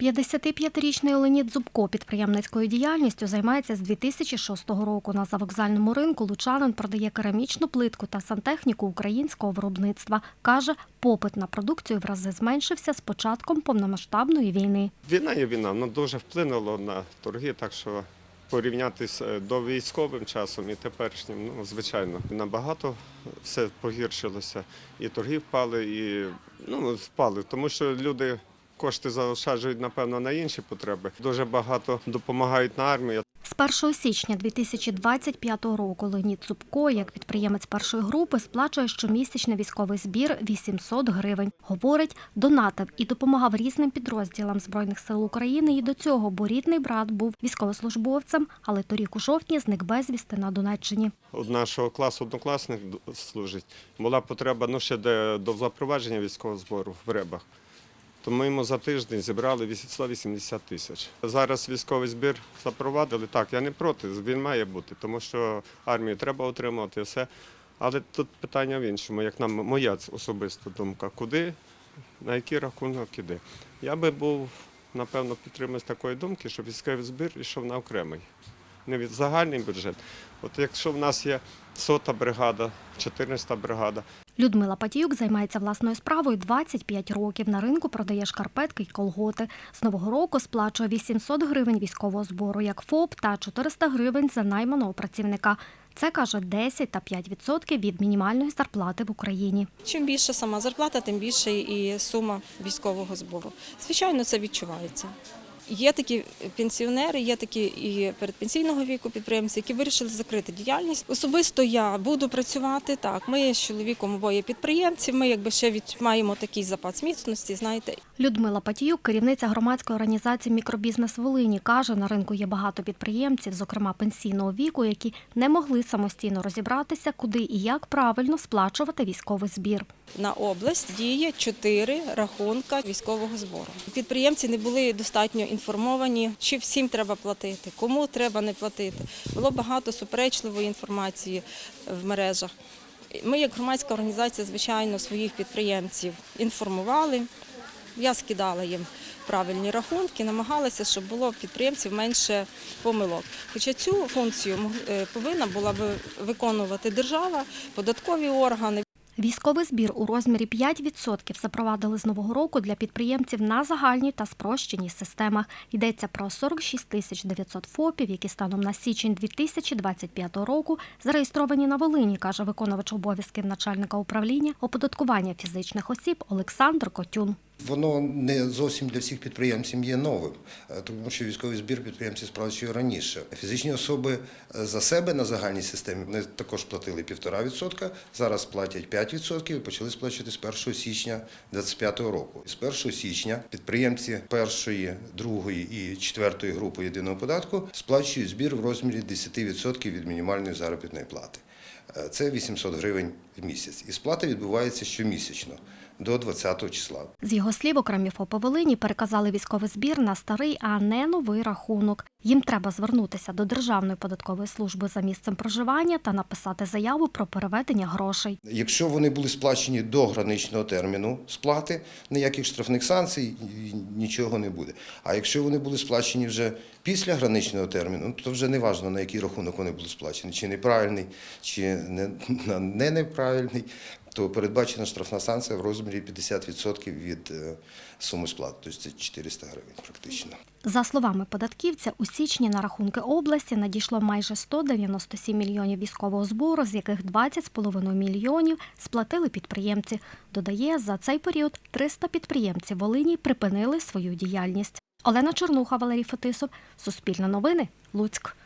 55-річний Леонід Зубко підприємницькою діяльністю займається з 2006 року. На завокзальному ринку лучанин продає керамічну плитку та сантехніку українського виробництва. Каже, попит на продукцію в рази зменшився з початком повномасштабної війни. Війна є війна, ну дуже вплинуло на торги, так що порівняти з е, до військовим часом і теперішнім, ну звичайно, набагато все погіршилося. І торги впали, і ну впали, тому що люди кошти заощаджують, напевно, на інші потреби. Дуже багато допомагають на армію. З 1 січня 2025 року Леонід Зубко, як підприємець першої групи, сплачує щомісячний військовий збір 800 гривень. Говорить, донатив і допомагав різним підрозділам Збройних сил України і до цього, бо рідний брат був військовослужбовцем, але торік у жовтні зник безвісти на Донеччині. Од нашого класу однокласник служить. Була потреба ну, ще до запровадження військового збору в ребах. То ми йому за тиждень зібрали 180 тисяч. Зараз військовий збір запровадили. Так, я не проти, він має бути, тому що армію треба отримувати все. Але тут питання в іншому, як нам моя особиста думка, куди, на який рахунок іде. Я би був, напевно, підтримуюсь такої думки, щоб військовий збір йшов на окремий не від загальний бюджет. От якщо в нас є сота бригада, 14 бригада, Людмила Патіюк займається власною справою 25 років. На ринку продає шкарпетки й колготи. З нового року сплачує 800 гривень військового збору як ФОП та 400 гривень за найманого працівника. Це каже 10 та 5 відсотків від мінімальної зарплати в Україні. Чим більше сама зарплата, тим більше і сума військового збору. Звичайно, це відчувається. Є такі пенсіонери, є такі і передпенсійного віку підприємці, які вирішили закрити діяльність. Особисто я буду працювати так. Ми з чоловіком обоє підприємці. Ми якби ще від маємо такий запас міцності. Знаєте, Людмила Патіюк, керівниця громадської організації Мікробізнес Волині, каже, на ринку є багато підприємців, зокрема пенсійного віку, які не могли самостійно розібратися, куди і як правильно сплачувати військовий збір. на область діє чотири рахунка військового збору. Підприємці не були достатньо інформовані, чи всім треба платити, кому треба не платити. Було багато суперечливої інформації в мережах. Ми, як громадська організація, звичайно, своїх підприємців інформували. Я скидала їм правильні рахунки, намагалася, щоб було підприємців менше помилок. Хоча цю функцію е, повинна була би виконувати держава, податкові органи. Військовий збір у розмірі 5% запровадили з нового року для підприємців на загальній та спрощеній системах. Йдеться про 46 тисяч 900 ФОПів, які станом на січень 2025 року зареєстровані на Волині, каже виконувач обов'язків начальника управління оподаткування фізичних осіб Олександр Котюн. Воно не зовсім для всіх підприємців є новим, е, тому що військовий збір підприємці сплачують раніше. Фізичні особи е, за себе на загальній системі вони також платили 1,5%, зараз платять 5% і почали сплачувати з 1 січня 2025 року. З 1 січня підприємці першої, другої і четвертої групи єдиного податку сплачують збір в розмірі 10% від мінімальної заробітної плати. Е, Це 800 гривень в місяць. І сплата відбувається щомісячно до 20 числа. З його слів, окремі ФОПи Волині переказали військовий збір на старий, а не новий рахунок. Їм треба звернутися до Державної податкової служби за місцем проживання та написати заяву про переведення грошей. Якщо вони були сплачені до граничного терміну сплати, ніяких штрафних санкцій нічого не буде. А якщо вони були сплачені вже після граничного терміну, то вже не важливо, на який рахунок вони були сплачені, чи неправильний, чи не, на- не неправильний, то передбачена штрафна санкція в розмірі 50% від е, суми сплати, тобто це 400 гривень практично. За словами податківця, у січні на рахунки області надійшло майже 197 мільйонів військового збору, з яких 20,5 мільйонів сплатили підприємці. Додає, за цей період 300 підприємців Волині припинили свою діяльність. Олена Чернуха, Валерій Фетисов, Суспільне новини, Луцьк.